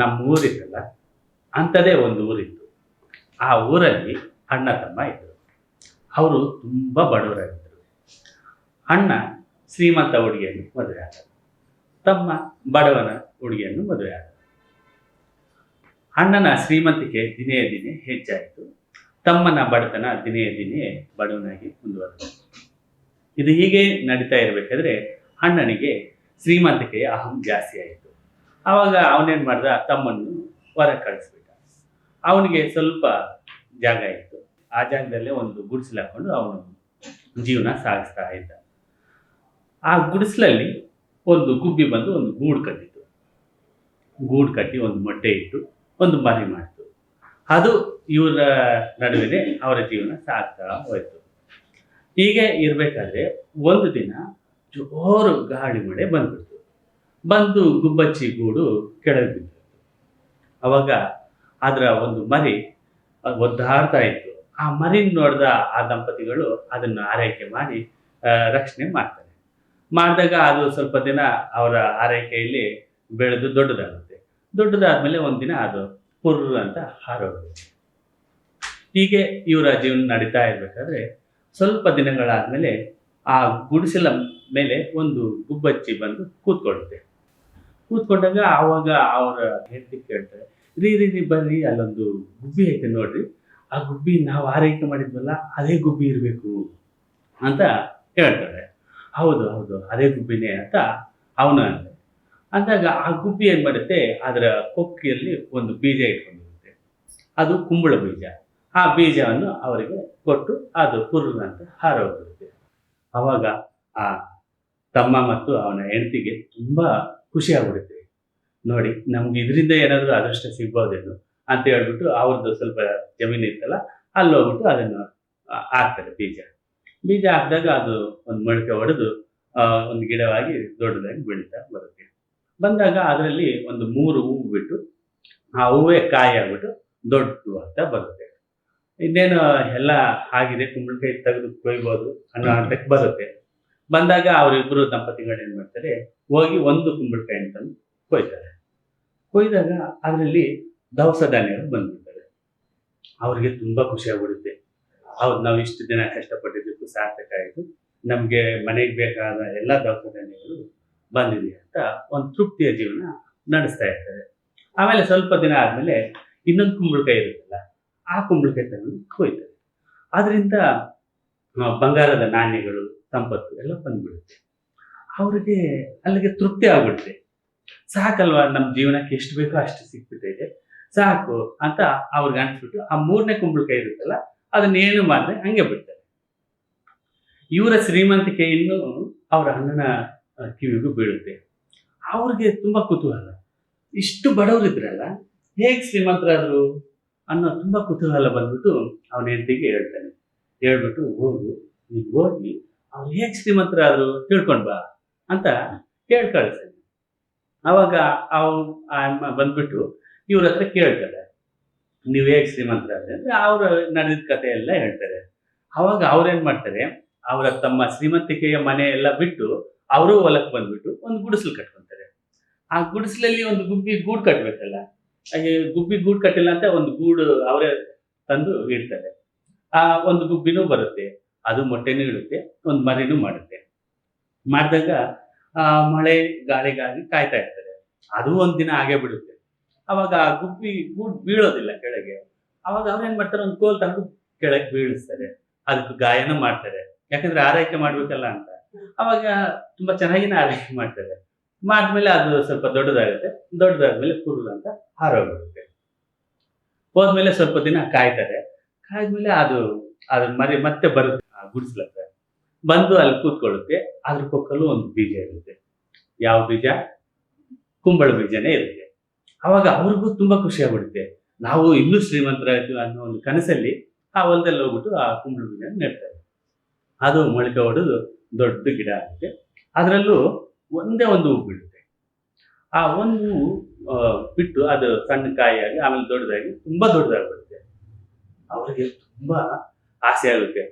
ನಮ್ಮ ಊರಿತ್ತಲ್ಲ ಅಂಥದೇ ಒಂದು ಊರಿತ್ತು. ಆ ಊರಲ್ಲಿ ಅಣ್ಣ ತಮ್ಮ ಇದ್ದರು ಅವರು ತುಂಬ ಬಡವರಾಗಿದ್ದರು ಅಣ್ಣ ಶ್ರೀಮಂತ ಹುಡುಗಿಯನ್ನು ಮದುವೆ ಆದ ತಮ್ಮ ಬಡವನ ಹುಡುಗಿಯನ್ನು ಮದುವೆ ಆದ ಅಣ್ಣನ ಶ್ರೀಮಂತಿಕೆ ದಿನೇ ದಿನೇ ಹೆಚ್ಚಾಯಿತು. ತಮ್ಮನ ಬಡತನ ದಿನೇ ದಿನೇ ಬಡವನಾಗಿ ಮುಂದುವರೆದ ಇದು ಹೀಗೆ ನಡೀತಾ ಇರಬೇಕಾದ್ರೆ ಅಣ್ಣನಿಗೆ ಶ್ರೀಮಂತಿಕೆಯ ಅಹಂ ಜಾಸ್ತಿ ಆಯಿತು. ಆವಾಗ ಅವನೇನು ಮಾಡ್ದ? ತಮ್ಮನ್ನು ಹೊರ ಕಳಿಸ್ಬಿಟ್ಟ. ಅವನಿಗೆ ಸ್ವಲ್ಪ ಜಾಗ ಇತ್ತು. ಆ ಜಾಗದಲ್ಲೇ ಒಂದು ಗುಡಿಸಲು ಹಾಕೊಂಡು ಅವನು ಜೀವನ ಸಾಗಿಸ್ತಾ ಇದ್ದ. ಆ ಗುಡಿಸಲಲ್ಲಿ ಒಂದು ಗುಬ್ಬಿ ಬಂದು ಒಂದು ಗೂಡು ಕಟ್ಟಿತ್ತು. ಗೂಡು ಕಟ್ಟಿ ಒಂದು ಮೊಟ್ಟೆ ಇಟ್ಟು ಒಂದು ಮರಿ ಮಾಡಿತು. ಅದು ಇವರ ನಡುವೆ ಅವರ ಜೀವನ ಸಾಗ್ತಾ ಹೋಯ್ತು. ಹೀಗೆ ಇರಬೇಕಾದ್ರೆ ಒಂದು ದಿನ ಜೋರು ಗಾಳಿ ಮಳೆ ಬಂದ್ಬಿಡ್ತು. ಬಂದು ಗುಬ್ಬಚ್ಚಿ ಗೂಡು ಕೆಳಗೆ ಬಿದ್ದಿತ್ತು ಅವಾಗ ಅದರ ಒಂದು ಮರಿ ಒದ್ದಾಡ್ತಾ ಇತ್ತು. ಆ ಮರಿ ನೋಡಿದ ಆ ದಂಪತಿಗಳು ಅದನ್ನು ಆರೈಕೆ ಮಾಡಿ ರಕ್ಷಣೆ ಮಾಡ್ತಾರೆ. ಮಾಡಿದಾಗ ಅದು ಸ್ವಲ್ಪ ದಿನ ಅವರ ಆರೈಕೆಯಲ್ಲಿ ಬೆಳೆದು ದೊಡ್ಡದಾಗುತ್ತೆ. ದೊಡ್ಡದಾದ್ಮೇಲೆ ಒಂದಿನ ಅದು ಪುರ್ ಅಂತ ಹಾರೋಗುತ್ತೆ. ಹೀಗೆ ಇವರ ಜೀವನ ನಡೀತಾ ಇರ್ಬೇಕಾದ್ರೆ ಸ್ವಲ್ಪ ದಿನಗಳಾದ್ಮೇಲೆ ಆ ಗುಡಿಸಲ ಮೇಲೆ ಒಂದು ಗುಬ್ಬಚ್ಚಿ ಬಂದು ಕೂತ್ಕೊಳ್ಳುತ್ತೆ. ಕೂತ್ಕೊಂಡಾಗ ಆವಾಗ ಅವರ ಹೆಂಡತಿ ಕೇಳ್ತಾರೆ, ರೀ ರೀ ರೀ ಬರ್ರಿ ಅಲ್ಲೊಂದು ಗುಬ್ಬಿ ಐತೆ ನೋಡ್ರಿ. ಆ ಗುಬ್ಬಿ ನಾವು ಆರೈಕೆ ಮಾಡಿದ್ವಲ್ಲ, ಅದೇ ಗುಬ್ಬಿ ಇರಬೇಕು ಅಂತ ಹೇಳ್ತಾರೆ. ಹೌದು ಹೌದು, ಅದೇ ಗುಬ್ಬಿನೇ ಅಂತ ಅವನು ಅಂದೆ ಅಂದಾಗ ಆ ಗುಬ್ಬಿ ಏನು ಮಾಡುತ್ತೆ, ಅದರ ಕೊಕ್ಕಿಯಲ್ಲಿ ಒಂದು ಬೀಜ ಇಟ್ಕೊಂಡಿರುತ್ತೆ. ಅದು ಕುಂಬಳ ಬೀಜ. ಆ ಬೀಜವನ್ನು ಅವರಿಗೆ ಕೊಟ್ಟು ಅದು ಅಂತ ಹಾರೋಗಿರುತ್ತೆ ಅವಾಗ ಆ ತಮ್ಮ ಮತ್ತು ಅವನ ಹೆಂಡತಿಗೆ ತುಂಬಾ ಖುಷಿ ಆಗ್ಬಿಡುತ್ತೆ ನೋಡಿ, ನಮ್ಗೆ ಇದರಿಂದ ಏನಾದರೂ ಅದೃಷ್ಟ ಸಿಗ್ಬೋದೇನು ಅಂತ ಹೇಳ್ಬಿಟ್ಟು ಅವ್ರದ್ದು ಸ್ವಲ್ಪ ಜಮೀನು ಇತ್ತಲ್ಲ, ಅಲ್ಲಿ ಹೋಗ್ಬಿಟ್ಟು ಅದನ್ನು ಹಾಕ್ತಾರೆ ಬೀಜ. ಬೀಜ ಹಾಕಿದಾಗ ಅದು ಒಂದು ಮೊಳಕೆ ಹೊಡೆದು ಒಂದು ಗಿಡವಾಗಿ ದೊಡ್ಡದಾಗಿ ಬೆಳೀತಾ ಬರುತ್ತೆ. ಬಂದಾಗ ಅದರಲ್ಲಿ ಒಂದು ಮೂರು ಹೂವು ಬಿಟ್ಟು, ಆ ಹೂವೇ ಕಾಯಿ ಆಗ್ಬಿಟ್ಟು ಅಂತ ಬರುತ್ತೆ. ಇನ್ನೇನು ಎಲ್ಲ ಆಗಿದೆ, ಕುಂಬಳಕಾಯಿ ತೆಗೆದು ಕೊಯ್ಬೋದು ಅನ್ನೋ ಹಂತಕ್ಕೆ ಬರುತ್ತೆ. ಬಂದಾಗ ಅವರಿಬ್ಬರು ದಂಪತಿಗಳು ಏನು ಮಾಡ್ತಾರೆ? ಹೋಗಿ ಒಂದು ಕುಂಬಳಕಾಯಿ ಅಂತಂದು ಕೊಯ್ತಾರೆ. ಕೊಯ್ದಾಗ ಅದರಲ್ಲಿ ದವಸ ಧಾನ್ಯಗಳು ಬಂದ್ಬಿಡ್ತವೆ. ಅವ್ರಿಗೆ ತುಂಬಾ ಖುಷಿ ಆಗ್ಬಿಡುತ್ತೆ. ಹೌದು, ನಾವು ಇಷ್ಟು ದಿನ ಕಷ್ಟಪಟ್ಟಿದ್ದಕ್ಕೂ ಸಾರ್ಥಕ ಆಯಿತು. ನಮಗೆ ಮನೆಗೆ ಬೇಕಾದ ಎಲ್ಲ ದವಸ ಧಾನ್ಯಗಳು ಬಂದಿದೆ ಅಂತ ಒಂದು ತೃಪ್ತಿಯ ಜೀವನ ನಡೆಸ್ತಾ ಇರ್ತಾರೆ. ಆಮೇಲೆ ಸ್ವಲ್ಪ ದಿನ ಆದಮೇಲೆ ಇನ್ನೊಂದು ಕುಂಬಳಕಾಯಿ ಇರುತ್ತಲ್ಲ, ಆ ಕುಂಬಳಕಾಯಿ ತಗೊಂಡು ಕೊಯ್ತಾರೆ. ಅದರಿಂದ ಬಂಗಾರದ ನಾಣ್ಯಗಳು ಸಂಪತ್ತು ಎಲ್ಲ ಬಂದ್ಬಿಡುತ್ತೆ. ಅವ್ರಿಗೆ ಅಲ್ಲಿಗೆ ತೃಪ್ತಿ ಆಗ್ಬಿಡುತ್ತೆ. ಸಾಕಲ್ವಾ ನಮ್ಮ ಜೀವನಕ್ಕೆ ಎಷ್ಟು ಬೇಕೋ ಅಷ್ಟು ಸಿಕ್ಬಿಟ್ಟೈತೆ. ಸಾಕು ಅಂತ ಅವ್ರಿಗೆ ಅನ್ಸ್ಬಿಟ್ಟು ಆ ಮೂರನೇ ಕುಂಬಳಕಾಯಿ ಇರುತ್ತಲ್ಲ, ಅದನ್ನ ಏನು ಮಾಡದೆ, ಹಂಗೆ ಬಿಡ್ತಾರೆ. ಇವರ ಶ್ರೀಮಂತಿಕೆ ಇನ್ನು ಅವರ ಅಣ್ಣನ ಕಿವಿಗೂ ಬೀಳುತ್ತೆ. ಅವ್ರಿಗೆ ತುಂಬಾ ಕುತೂಹಲ. ಇಷ್ಟು ಬಡವರಿದ್ರಲ್ಲ, ಹೇಗೆ ಶ್ರೀಮಂತರಾದ್ರು ಅನ್ನೋ ತುಂಬಾ ಕುತೂಹಲ ಬಂದ್ಬಿಟ್ಟು ಅವನ ಹೆಂಡತಿಗೆ ಹೇಳ್ತಾನೆ. ಹೇಳ್ಬಿಟ್ಟು, ಹೋಗು ನೀವು ಹೋಗಿ ಅವ್ರು ಹೇಗೆ ಶ್ರೀಮಂತರಾದ್ರು ತಿಳ್ಕೊಂಡು ಬಾ ಅಂತ ಕೇಳಿ ಕಳಿಸ್ತಾನೆ ಅವಾಗ ಅವ್ ಆ ಅಮ್ಮ ಬಂದ್ಬಿಟ್ಟು ಇವ್ರ ಹತ್ರ ಕೇಳ್ತಾರೆ. ನೀವು ಹೇಗೆ ಶ್ರೀಮಂತರಾದ್ರೆ ಅಂದ್ರೆ ಅವ್ರ ನಡೆದ ಕತೆ ಎಲ್ಲ ಹೇಳ್ತಾರೆ. ಅವಾಗ ಅವ್ರೇನ್ ಮಾಡ್ತಾರೆ, ಅವರ ತಮ್ಮ ಶ್ರೀಮಂತಿಕೆಯ ಮನೆ ಎಲ್ಲ ಬಿಟ್ಟು ಅವರು ಹೊಲಕ್ಕೆ ಬಂದ್ಬಿಟ್ಟು ಒಂದು ಗುಡಿಸಲು ಕಟ್ಕೊಂತಾರೆ. ಆ ಗುಡಿಸಲಲ್ಲಿ ಒಂದು ಗುಬ್ಬಿ ಗೂಡು ಕಟ್ಬೇಕಲ್ಲ ಗುಬ್ಬಿ ಗೂಡು ಕಟ್ಟಿಲ್ಲ ಅಂತ ಒಂದು ಗೂಡು ಅವರೇ ತಂದು ಇಡ್ತಾರೆ. ಆ ಒಂದು ಗುಬ್ಬಿನೂ ಬರುತ್ತೆ. ಅದು ಮೊಟ್ಟೆನೂ ಇಡುತ್ತೆ, ಒಂದು ಮರಿನೂ ಮಾಡುತ್ತೆ. ಮಾಡಿದಾಗ, ಆ, ಮಳೆ ಗಾಳಿಗಾಗಿ ಕಾಯ್ತಾ ಇರ್ತಾರೆ. ಅದು ಒಂದು ದಿನ ಆಗೇ ಬಿಡುತ್ತೆ. ಅವಾಗ ಆ ಗುಬ್ಬಿ ಗೂಡು ಬೀಳೋದಿಲ್ಲ ಕೆಳಗೆ. ಅವಾಗ ಅವ್ರೇನ್ ಮಾಡ್ತಾರೆ, ಒಂದು ಕೋಲ್ ತಂದು ಕೆಳಗೆ ಬೀಳಿಸ್ತಾರೆ. ಅದಕ್ಕೆ ಗಾಯನ ಮಾಡ್ತಾರೆ. ಯಾಕಂದ್ರೆ ಆರೈಕೆ ಮಾಡ್ಬೇಕಲ್ಲ ಅಂತ. ಅವಾಗ ತುಂಬಾ ಚೆನ್ನಾಗಿನ ಆರೈಕೆ ಮಾಡ್ತಾರೆ. ಮಾಡಿದ್ಮೇಲೆ ಅದು ಸ್ವಲ್ಪ ದೊಡ್ಡದಾಗುತ್ತೆ. ದೊಡ್ಡದಾದ್ಮೇಲೆ ಕುರುಳು ಅಂತ ಹಾರೋಗ್ಬಿಡುತ್ತೆ. ಹೋದ್ಮೇಲೆ ಸ್ವಲ್ಪ ದಿನ ಕಾಯ್ತಾರೆ. ಕಾಯ್ದ್ಮೇಲೆ ಅದು ಅದ್ರ ಮರಿ ಮತ್ತೆ ಬರುತ್ತೆ. ಗುಡಿಸ್ಲತ್ರ. ಬಂದು ಅಲ್ಲಿ ಕೂತ್ಕೊಳ್ಳುತ್ತೆ ಅದ್ರ ಪಕ್ಕಲ್ಲೂ ಒಂದು ಬೀಜ ಇರುತ್ತೆ. ಯಾವ ಬೀಜ? ಕುಂಬಳ ಬೀಜನೇ ಇರುತ್ತೆ. ಅವಾಗ ಅವ್ರಿಗೂ ತುಂಬಾ ಖುಷಿ ಆಗ್ಬಿಡುತ್ತೆ. ನಾವು ಇನ್ನೂ ಶ್ರೀಮಂತರಾಯ್ತು ಅನ್ನೋ ಒಂದು ಕನಸಲ್ಲಿ ಆ ಹೊಲದಲ್ಲಿ ಹೋಗ್ಬಿಟ್ಟು ಆ ಕುಂಬಳ ಬೀಜ ನೆಡ್ತಾರೆ. ಅದು ಮೊಳಕೆ ಹೊಡೆದು ದೊಡ್ಡ ಗಿಡ ಆಗುತ್ತೆ. ಅದರಲ್ಲೂ ಒಂದೇ ಒಂದು ಹೂ ಬಿಡುತ್ತೆ ಆ ಒಂದು ಹೂವು ಬಿಟ್ಟು ಅದು ಸಣ್ಣ ಕಾಯಿಯಾಗಿ ಆಮೇಲೆ ದೊಡ್ಡದಾಗಿ ತುಂಬಾ ದೊಡ್ಡದಾಗ್ಬಿಡುತ್ತೆ. ಅವರಿಗೆ ತುಂಬಾ ಆಸೆ ಆಗುತ್ತೆ.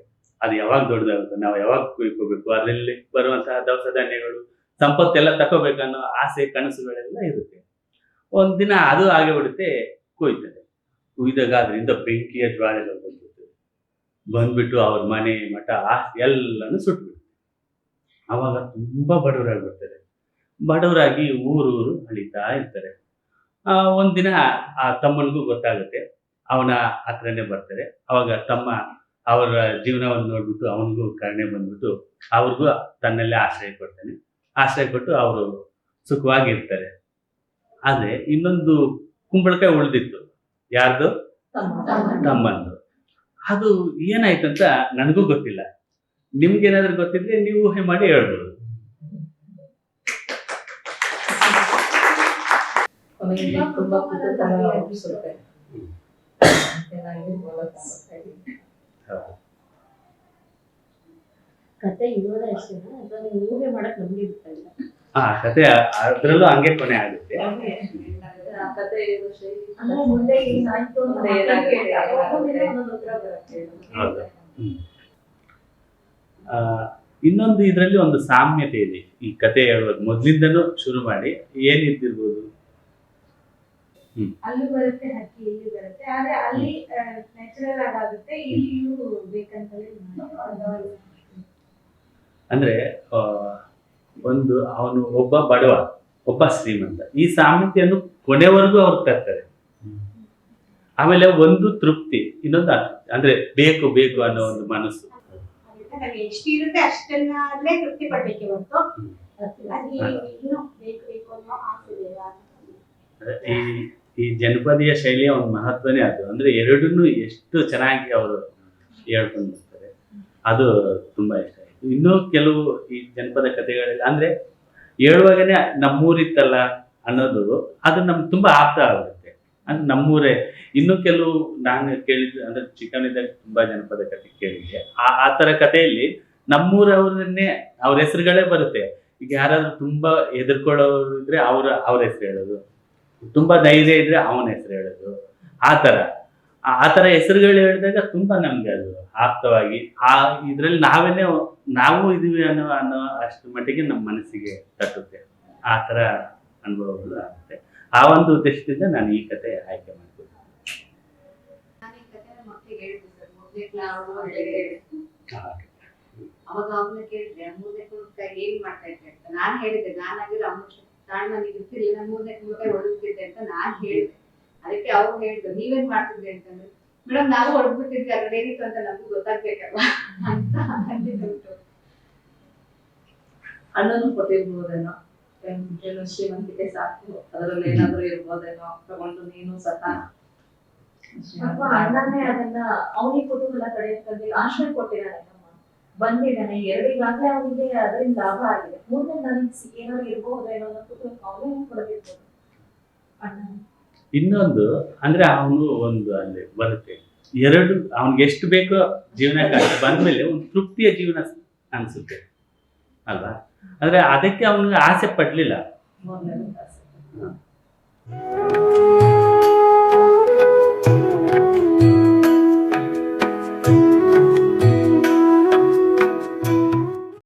ಅದು ಯಾವಾಗ ದೊಡ್ಡದಾಗುತ್ತೆ ನಾವು ಯಾವಾಗ ಕುಯ್ಕೋಬೇಕು ಅದರಲ್ಲಿ ಬರುವಂತಹ ದವಸ ಧಾನ್ಯಗಳು ಸಂಪತ್ತೆಲ್ಲ ತಕೋಬೇಕನ್ನೋ ಆಸೆ ಕನಸುಗಳೆಲ್ಲ ಇರುತ್ತೆ. ಒಂದಿನ ಅದು ಹಾಗೆ ಬಿಡುತ್ತೆ ಕೊಯ್ತದೆ. ಕುಯ್ದಾಗ ಅದರಿಂದ ಬೆಂಕಿಯ ಜ್ವಾಲೆಗಳು ಬಂದ್ಬಿಡ್ತದೆ. ಬಂದ್ಬಿಟ್ಟು ಅವ್ರ ಮನೆ ಮಠ ಆಸ್ತಿ ಎಲ್ಲನೂ ಸುಟ್ಬಿಡ್ತದೆ ಅವಾಗ ತುಂಬಾ ಬಡವರಾಗ್ಬಿಡ್ತಾರೆ. ಬಡವರಾಗಿ ಊರೂರು ಅಳಿತಾ ಇರ್ತಾರೆ. ಆ, ಒಂದಿನ ಆ ತಮ್ಮನಿಗೂ ಗೊತ್ತಾಗುತ್ತೆ ಅವನ ಹತ್ರನೇ ಬರ್ತಾರೆ. ಅವಾಗ ತಮ್ಮ ಅವರ ಜೀವನವನ್ನು ನೋಡ್ಬಿಟ್ಟು ಅವನಿಗೂ ಕರುಣೆ ಬಂದ್ಬಿಟ್ಟು ಅವ್ರಿಗೂ ತನ್ನಲ್ಲೇ ಆಶ್ರಯ ಕೊಡ್ತಾನೆ. ಆಶ್ರಯ ಕೊಟ್ಟು ಅವರು ಸುಖವಾಗಿರ್ತಾರೆ. ಆದರೆ ಇನ್ನೊಂದು ಕುಂಬಳಕಾಯಿ ಉಳಿದಿತ್ತು. ಯಾರ್ದು? ತಮ್ಮಂದು ಅದು ಏನಾಯ್ತಂತ ನನಗೂ ಗೊತ್ತಿಲ್ಲ. ನಿಮ್ಗೇನಾದ್ರೂ ಗೊತ್ತಿದ್ರೆ ನೀವು ಊಹೆ ಮಾಡಿ ಹೇಳ್ಬೋದು. ತುಂಬಾ ಇಲ್ಲ. ಕತೆ ಇರೋದ ಅಷ್ಟೇನಾ ಅಥವಾ ನೀವು ಊಹೆ ಮಾಡಕ್ ನಮ್ಗೆ ಗೊತ್ತಾಗಿಲ್ಲ ಆ ಕತೆ ಅದ್ರಲ್ಲೂ ಹಂಗೆ ಕೊನೆ ಆಗುತ್ತೆ. ಇನ್ನೊಂದು ಇದರಲ್ಲಿ ಒಂದು ಸಾಮ್ಯತೆ ಇದೆ. ಈ ಕತೆ ಹೇಳೋದು. ಮೊದ್ಲಿಂದನೂ ಶುರು ಮಾಡಿ ಏನಿದ್ದಿರ್ಬೋದು? ಅಲ್ಲೂ ಬರುತ್ತೆ ಹಕ್ಕಿ ಇಲ್ಲಿ ಬರುತ್ತೆ. ಆದ್ರೆ ಅಲ್ಲಿ ನ್ಯಾಚುರಲ್ ಆಗಿ ಆಗುತ್ತೆ ಇಲ್ಲಿಯೂ ಬೇಕಂತಲೇ ಅಂದ್ರೆ ಒಂದು ಅವನು ಒಬ್ಬ ಬಡವ ಒಬ್ಬ ಶ್ರೀಮಂತ ಈ ಸಾಮ್ಯತೆಯನ್ನು ಕೊನೆವರೆಗೂ ಅವ್ರು ತರ್ತಾರೆ. ಆಮೇಲೆ ಒಂದು ತೃಪ್ತಿ ಇನ್ನೊಂದು ಅತೃಪ್ತಿ. ಅಂದ್ರೆ ಬೇಕು ಬೇಕು ಅನ್ನೋ ಒಂದು ಮನಸ್ಸು. ಎಷ್ಟಿರುತ್ತೆ ಅಷ್ಟನ್ನಾದ್ಲೇ ತೃಪ್ತಿ ಪಡ್ಬೇಕೆ ಹೊರತು. ಬೇಕು ಬೇಕು ಅನ್ನೋ ಆಸೆ ಈ ಈ ಜನಪದೀಯ ಶೈಲಿಯ ಒಂದು ಮಹತ್ವನೇ ಅದು. ಅಂದ್ರೆ ಎರಡನ್ನೂ ಎಷ್ಟು ಚೆನ್ನಾಗಿ ಅವರು ಹೇಳ್ಕೊಂಡು ಬರ್ತಾರೆ. ಅದು ತುಂಬಾ ಇಷ್ಟ ಆಯ್ತು. ಇನ್ನೂ ಕೆಲವು ಈ ಜನಪದ ಕಥೆಗಳಲ್ಲಿ, ಅಂದ್ರೆ ಹೇಳುವಾಗನೇ ನಮ್ಮೂರಿತ್ತಲ್ಲ ಅನ್ನೋದು, ಅದು ನಮ್ಗೆ ತುಂಬಾ ಆಪ್ತ ಆಗುತ್ತೆ. ಅಂದ್ರೆ ನಮ್ಮೂರೇ. ಇನ್ನೂ ಕೆಲವು ನಾನು ಕೇಳಿದ್ದು, ಅಂದ್ರೆ ಚಿಕ್ಕನಿದ್ದಾಗ ತುಂಬಾ ಜನಪದ ಕಥೆ ಕೇಳಿದ್ದೆ. ಆ ಆ ತರ ಕಥೆಯಲ್ಲಿ ನಮ್ಮೂರವ್ರನ್ನೇ ಅವ್ರ ಹೆಸರುಗಳೇ ಬರುತ್ತೆ. ಈಗ ಯಾರಾದ್ರೂ ತುಂಬಾ ಹೆದರ್ಕೊಳ್ಳೋರು ಇದ್ರೆ ಅವ್ರ ಅವ್ರ ಹೆಸರು ಹೇಳೋದು. ತುಂಬಾ ಧೈರ್ಯ ಇದ್ರೆ ಅವನ ಹೆಸರು ಹೇಳೋದು ಆ ತರ ಆ- ಹೆಸರುಗಳು ಹೇಳಿದಾಗ ತುಂಬಾ ನಮ್ಗೆ ಅದು ಆಪ್ತವಾಗಿ ಆ ಇದ್ರಲ್ಲಿ ನಾವೇನೇ ನಾವು ಇದೀವಿ ಅನ್ನೋ ಅನ್ನೋ ಅಷ್ಟು ಮಟ್ಟಿಗೆ ನಮ್ಮ ಮನಸ್ಸಿಗೆ ತಟ್ಟುತ್ತೆ ಆ ತರ ಅನುಭವಗಳು ಆಗುತ್ತೆ ಆ ಒಂದು ಉದ್ದೇಶದಿಂದ ನಾನು ಈ ಕತೆ ಆಯ್ಕೆ ಮಾಡ್ತೀನಿ ನಾನು ಹೇಳಿದೆ ಅವಾಗ ಅವನ್ನ ಕೇಳಿದ್ರೆ ಮೂರನೇ ಕುಂಬಳಕಾಯಿ ಏನ್ ಮಾಡ್ತಾ ಇದ್ದೆ ಅಂತ ನಾನ್ ಹೇಳಿದೆ ನಾನಾಗಿರೋ ಅಮ್ಮ ತಾಳ್ಮ ನನಗೆ ಗೊತ್ತಿರಲಿಲ್ಲ ನಾನು ಮೂರನೇ ಕುಂಬಳಕಾಯಿ ಅಂತ ನಾನ್ ಹೇಳಿದೆ. ಅದಕ್ಕೆ ಅವ್ರು ಹೇಳಿದ್ರು ನೀವೇನ್ ಮಾಡ್ತಿದ್ರಿ ಅಂತಂದ್ರೆ ಮೇಡಮ್ ನಾವು ಹೊಡೆದ್ಬಿಟ್ಟಿದ್ವಿ ಅದ್ರಲ್ಲಿ ಏನಿತ್ತು ಅಂತ ನಮಗೂ ಗೊತ್ತಾಗ್ಬೇಕಲ್ವ? ಅಂತ ಅಂದಿದ್ದುಂಟು ಹಣ್ಣನ್ನು ಕೊಟ್ಟಿರ್ಬೋದೇನೋ? ಏನ್- ಶ್ರೀಮಂತಿಕೆ ಸಾಕು ಅದರಲ್ಲಿ ಏನಾದ್ರೂ ಇರ್ಬೋದೇನೋ? ತಗೊಂಡು ನೀನು ಸಹ. ಅಣ್ಣನೇ ಅದನ್ನ ಅವನಿಗೆ ಕುತೂಹಲ ಕಡೆ ಆಶ್ರಯ ಕೊಟ್ಟಿದ್ದಾನೆ ನಮ್ಮ ಎರಡು ಈಗಾಗಲೇ ಆಗಿದೆ ಅದರಿಂದ ಲಾಭ ಆಗಿದೆ. ಮುಂದೆ ನನಗೆ ಏನಾದ್ರು ಇರಬಹುದೇನೋ ಅನ್ನೋದು ಅವನೇ ಕೊಡಬೇಕು ಇನ್ನೊಂದು ಅಂದ್ರೆ ಅವನು ಒಂದು ಅಲ್ಲಿ ಬರುತ್ತೆ. ಎರಡು ಅವನಿಗೆ ಎಷ್ಟು ಬೇಕೋ ಜೀವನಕ್ಕೆ ಬಂದ್ಮೇಲೆ ಒಂದು ತೃಪ್ತಿಯ ಜೀವನ ಅನ್ಸುತ್ತೆ. ಅಲ್ವಾ? ಅಂದ್ರೆ ಅದಕ್ಕೆ ಅವನಿಗೆ ಆಸೆ ಪಡ್ಲಿಲ್ಲ.